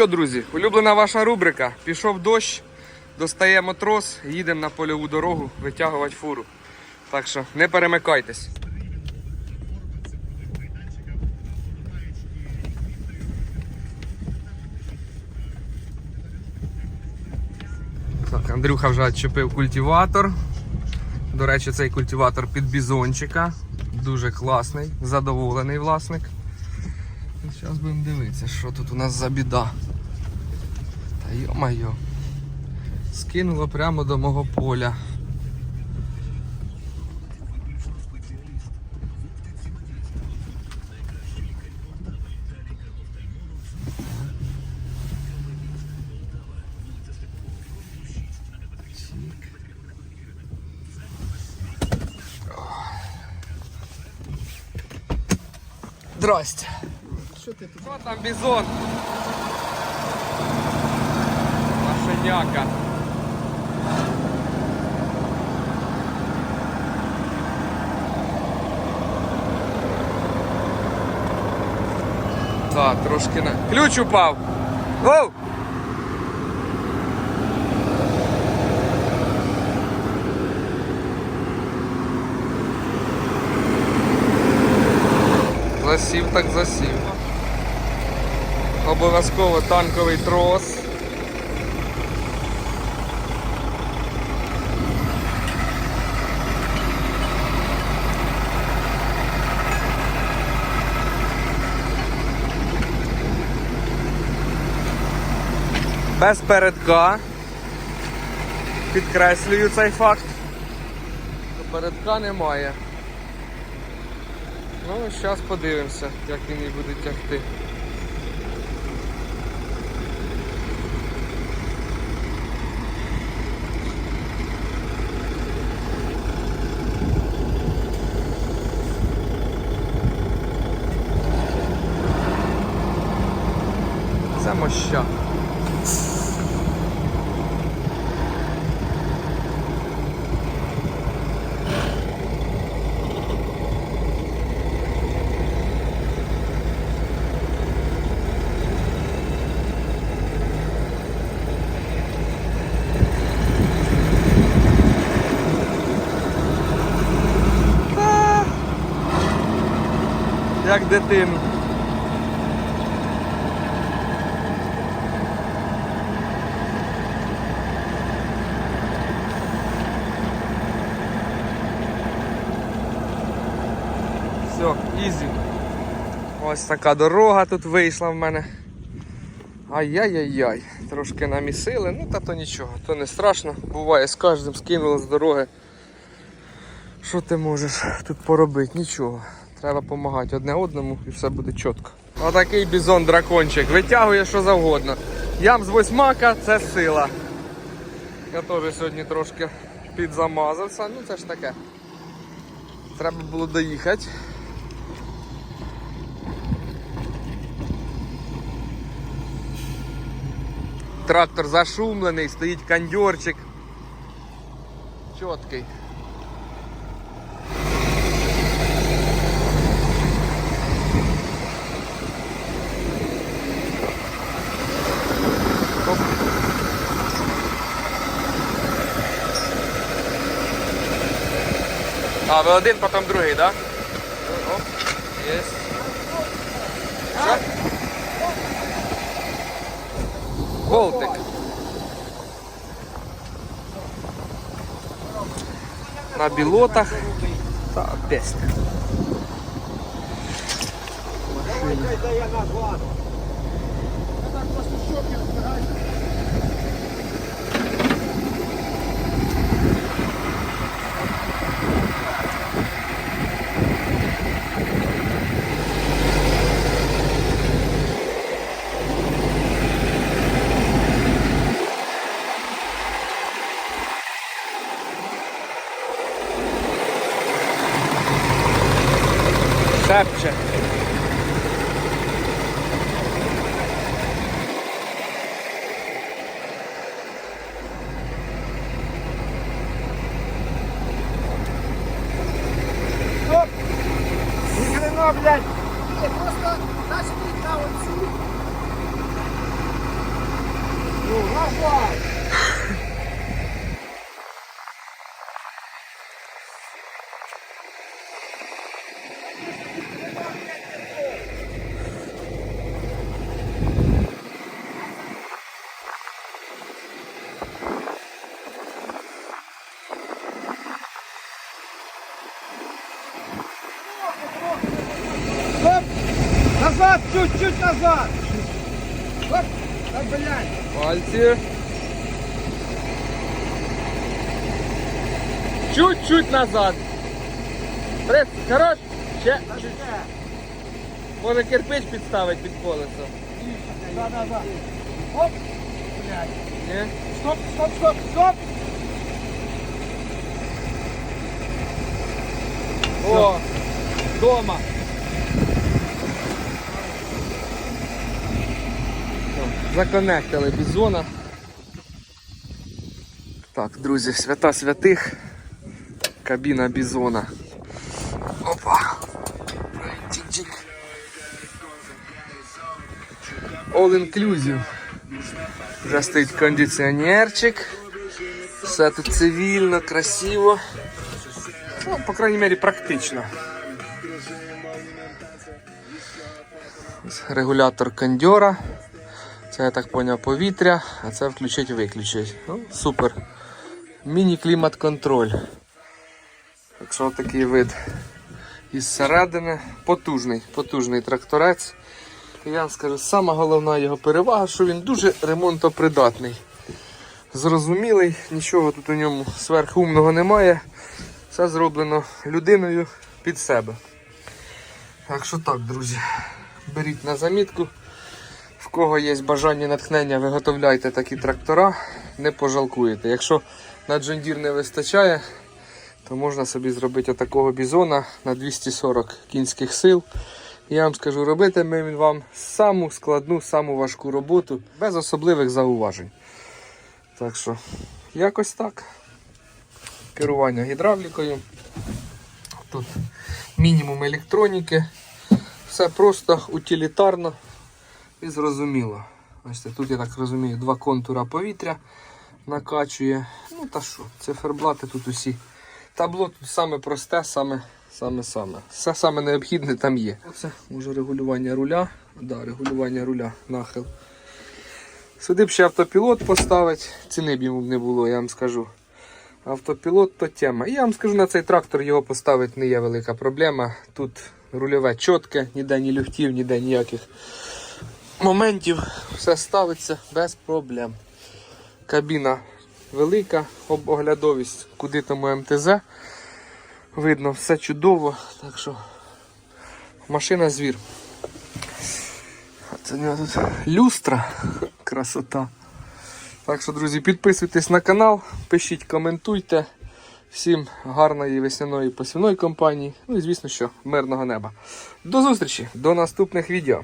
Що, друзі, улюблена ваша рубрика. Пішов дощ, достаємо трос, їдемо на польову дорогу витягувати фуру. Так що не перемикайтесь. Так, Андрюха вже відчепив культиватор. До речі, цей культиватор під бізончика. Дуже класний, задоволений власник. Зараз будемо дивитися, що тут у нас за біда. Йо-майо. Скинуло прямо до мого поля. Здрасте. Що ти тут? Там бізон? Машеняка. Так, трошки на. Ключ упав. Оу! Засів так засів. Обов'язково танковий трос. Без передка. Підкреслюю цей факт. Передка немає. Ну, зараз подивимося, як він її буде тягти. Це моща. Як дитину. Все, ізі. Ось така дорога тут вийшла в мене. Ай-яй-яй-яй. Трошки намісили, ну та то нічого, то не страшно. Буває з кожним скинули з дороги. Що ти можеш тут поробити? Нічого. Треба допомагати одне одному і все буде чітко. Отакий бізон дракончик. Витягує що завгодно. Ям з восьмака це сила. Я теж сьогодні трошки підзамазався, ну це ж таке. Треба було доїхати. Трактор зашумлений, стоїть кондьорчик. Чіткий. А, ви один, потім другий, так? Да? Оп. Є. Що? Болтик. На білотах. Та песня. Шепче. Ні хрена, блядь! Ні, просто нажміть на оцю. Назад! Стоп! Назад, чуть-чуть назад! Оп! Так, блядь! Пальці. Чуть-чуть назад. Пред, хорош. Ще. чуть. Може кирпич підставить під колесо. Да, да, да. Оп! Блядь! Ні? Стоп, стоп, стоп, стоп! О, дома. Законектили бізона. Так, друзі, свята святих. Кабіна бізона. Опа. Чик-чик. All inclusive. Вже стоїть кондиціонерчик. Все тут цивільно, красиво. По крайній мірі, практично. Регулятор кондьора. Це я так зрозумів повітря, а це включить-виключить. Ну, супер. Міні-клімат контроль. Так що такий вид із середини. Потужний, потужний тракторець. Я вам скажу, сама головна його перевага, що він дуже ремонтопридатний. Зрозумілий, нічого тут у ньому сверхумного немає. Все зроблено людиною під себе. Так що так, друзі, беріть на замітку. В кого є бажання натхнення, виготовляйте такі трактора, не пожалкуєте. Якщо на джондір не вистачає, то можна собі зробити отакого бізона на 240 кінських сил. Я вам скажу, робитиме він вам саму складну, саму важку роботу, без особливих зауважень. Так що, якось так керування гідравлікою. Тут мінімум електроніки. Все просто утилітарно і зрозуміло. Ось тут, я так розумію, два контура повітря накачує. Ну та що, циферблати тут усі. Табло тут саме просте, саме саме саме. Все саме необхідне там є. Оце може регулювання руля. Да, регулювання руля, нахил. Сюди б ще автопілот поставити, ціни б йому не було, я вам скажу. Автопілот то тема. Я вам скажу, на цей трактор його поставити не є велика проблема. Тут рульове чітке, ніде ні люфтів, ніде ніяких моментів. Все ставиться без проблем. Кабіна велика, оглядовість, куди тому МТЗ. Видно, все чудово. Так що машина звір. Це у нього тут люстра. Красота. Так що, друзі, підписуйтесь на канал, пишіть, коментуйте. Всім гарної весняної посівної компанії. Ну і звісно, що мирного неба. До зустрічі, до наступних відео.